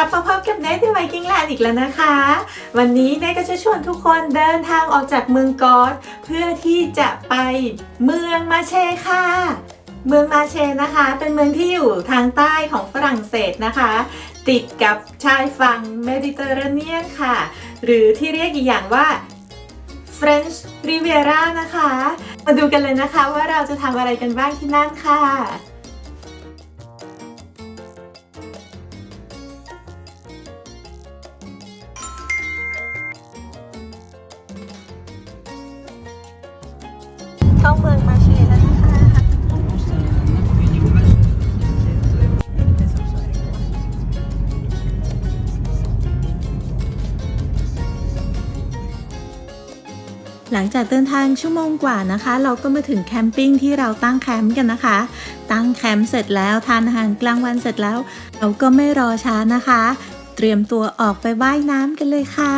กลับมาพบกับเนทที่ไวกิ้งแลนด์อีกแล้วนะคะ วันนี้เนทก็จะชวนทุกคนเดินทางออกจากเมืองกอสเพื่อที่จะไปเมืองมาเชค่ะ เมืองมาเชนะคะ เป็นเมืองที่อยู่ทางใต้ของฝรั่งเศสนะคะ ติดกับชายฝั่งเมดิเตอร์เรเนียนค่ะ หรือที่เรียกอีกอย่างว่า French Riviera นะคะ มาดูกันเลยนะคะว่าเราจะทำอะไรกันบ้างที่นั่นค่ะ เข้าเมืองมาเชแล้วนะคะหลังจากเดินทางชั่วโมงกว่านะคะ เราก็มาถึงแคมปิ้งที่เราตั้งแคมป์กันนะคะ ตั้งแคมป์เสร็จแล้วทานอาหารกลางวันเสร็จแล้ว เราก็ไม่รอช้านะคะ เตรียมตัวออกไปว่ายน้ำกันเลยค่ะ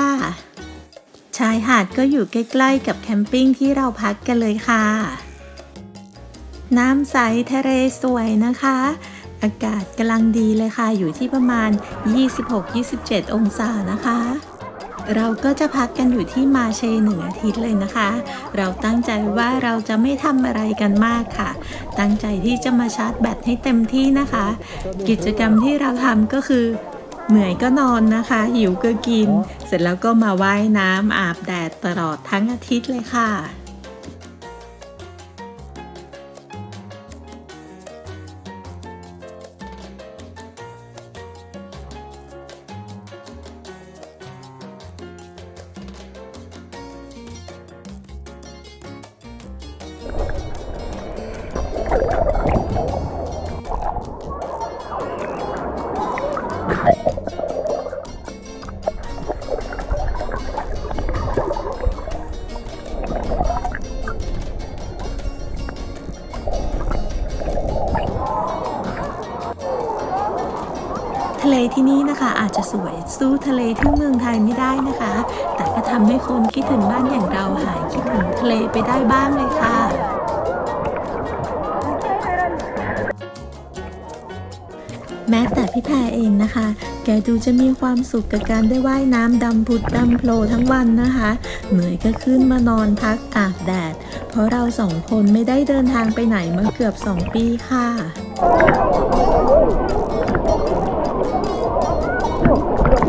ชายหาดก็อยู่ใกล้ๆกับแคมปิ้งที่เราพักกันเลยค่ะ น้ำใสทะเลสวยนะคะ อากาศกำลังดีเลยค่ะ อยู่ที่ประมาณ 26-27 องศานะคะเราก็จะพักกันอยู่ที่มาเชหนึ่งอาทิตย์เลยนะคะ เราตั้งใจว่าเราจะไม่ทำอะไรกันมากค่ะ ตั้งใจที่จะมาชาร์จแบตให้เต็มที่นะคะ กิจกรรมที่เราทำก็คือ เหนื่อยก็นอนนะคะ หิวก็กิน เสร็จแล้วก็มาว่ายน้ำอาบแดดตลอดทั้งอาทิตย์เลยค่ะ ทะเลที่นี่นะคะ อาจจะสวยสู้ทะเลที่เมืองไทยไม่ได้นะคะ แต่ก็ทำให้คนคิดถึงบ้านอย่างเราหายคิดถึงทะเลไปได้บ้างเลยค่ะแม้แต่พี่แพรเองนะคะ แกดูจะมีความสุขกับการได้ว่ายน้ำดำผุดดำโผล่ทั้งวันนะคะ เหนื่อยก็ขึ้นมานอนพักอาบแดด เพราะเราสองคนไม่ได้เดินทางไปไหนมาเกือบ 2 ปีค่ะ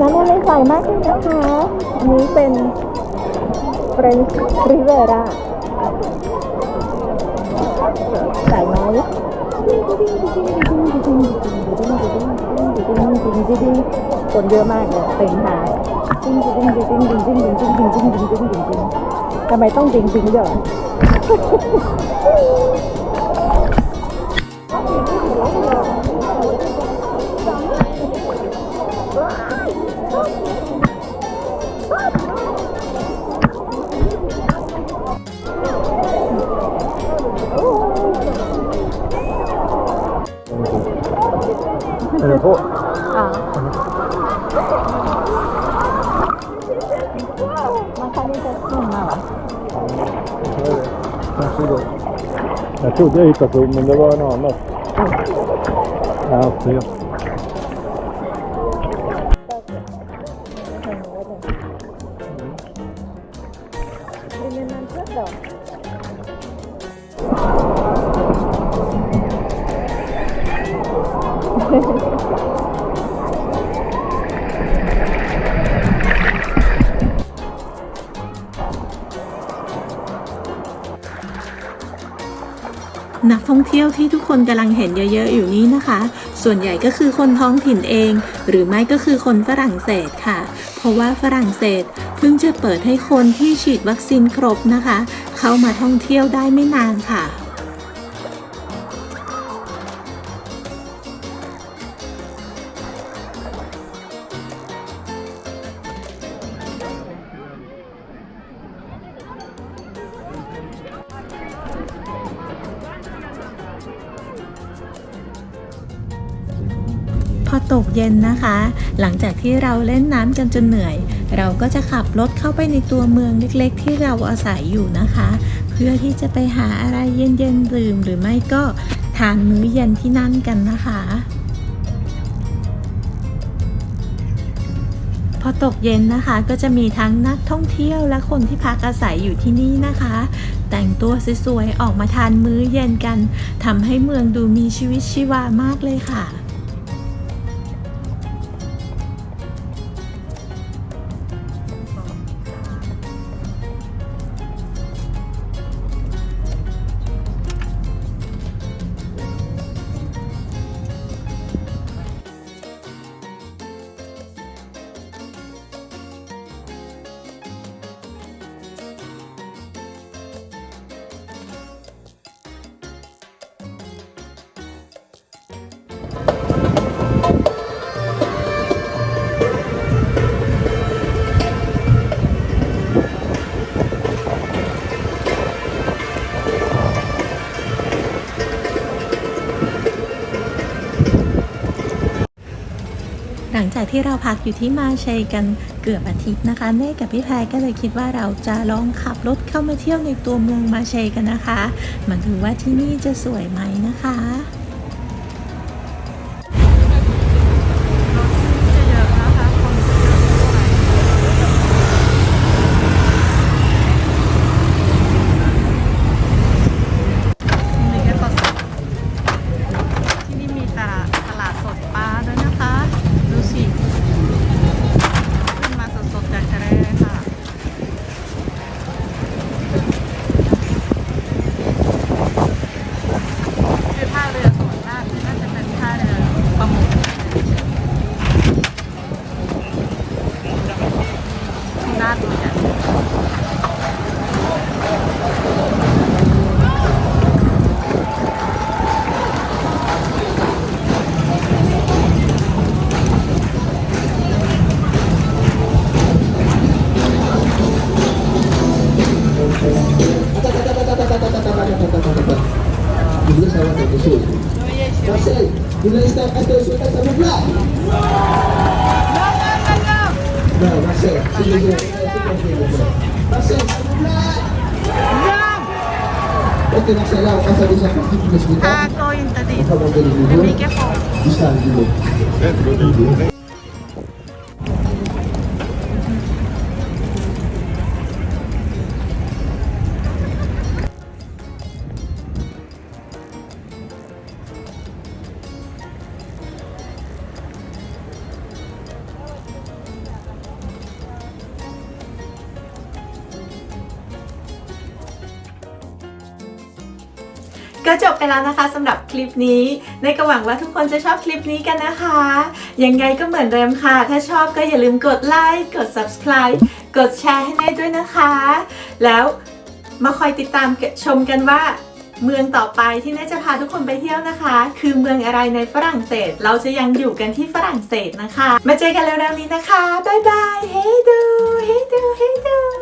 น้ำทะเลใสมากเลยนะคะ อันนี้เป็นเฟรนช์ริเวราใสไหมคนเยอะมากเลยเต็มหาดทำไมต้องจริงจริงด้วย그리 Jag trodde jag hittade prov men det var en annan. Ja, det. ท่องเที่ยวที่ทุกคนกำลังเห็นเยอะๆอยู่นี้นะคะ ส่วนใหญ่ก็คือคนท้องถิ่นเอง หรือไม่ก็คือคนฝรั่งเศสค่ะ เพราะว่าฝรั่งเศสเพิ่งจะเปิดให้คนที่ฉีดวัคซีนครบนะคะ เข้ามาท่องเที่ยวได้ไม่นานค่ะ อตกเย็นนะคะ หลังจากที่เราเล่นน้ำกันจนเหนื่อย เราก็จะขับรถเข้าไปในตัวเมืองเล็กๆ ที่เราอาศัยอยู่นะคะ เพื่อที่จะไปหาอะไรเย็นๆดื่มหรือไม่ก็ทานมื้อเย็นที่นั่นกันนะคะพอตกเย็นนะคะก็จะมีทั้งนักท่องเที่ยวและคนที่พักอาศัยอยู่ที่นี่นะคะ แต่งตัวสวยๆออกมาทานมื้อเย็นกันทำให้เมืองดูมีชีวิตชีวามากเลยค่ะ จากที่เราพักอยู่ที่มาเชยกันเกือบอาทิตย์นะคะเน่กับพี่แพรก็เลยคิดว่าเราจะลองขับรถเข้ามาเที่ยวในตัวเมืองมาเชยกันนะคะ มันถือว่าที่นี่จะสวยไหมนะคะ Ah, katulsutan sa mugla. No, Marcel. Sige, sige. Marcel, sa mugla! Okay, Marcel. Ako kasabi sa pagkikilis mo. Ako yung tadi. Ako magaling mo. Thank you po. Gusto ang gilo. ก็จบไปแล้วนะคะสำหรับคลิปนี้ในก็หวังว่าทุกคนจะชอบคลิปนี้กันนะคะ ยังไงก็เหมือนเดิมค่ะ ถ้าชอบก็อย่าลืมกดไลค์กด subscribe กดแชร์ให้เน่ด้วยนะคะ แล้วมาคอยติดตามชมกันว่า เมืองต่อไปที่เน่จะพาทุกคนไปเที่ยวนะคะ คือเมืองอะไรในฝรั่งเศส เราจะยังอยู่กันที่ฝรั่งเศสนะคะ มาเจอกันเร็วๆนี้นะคะ บ๊ายบาย เฮ้ดู เฮ้ดู เฮ้ดู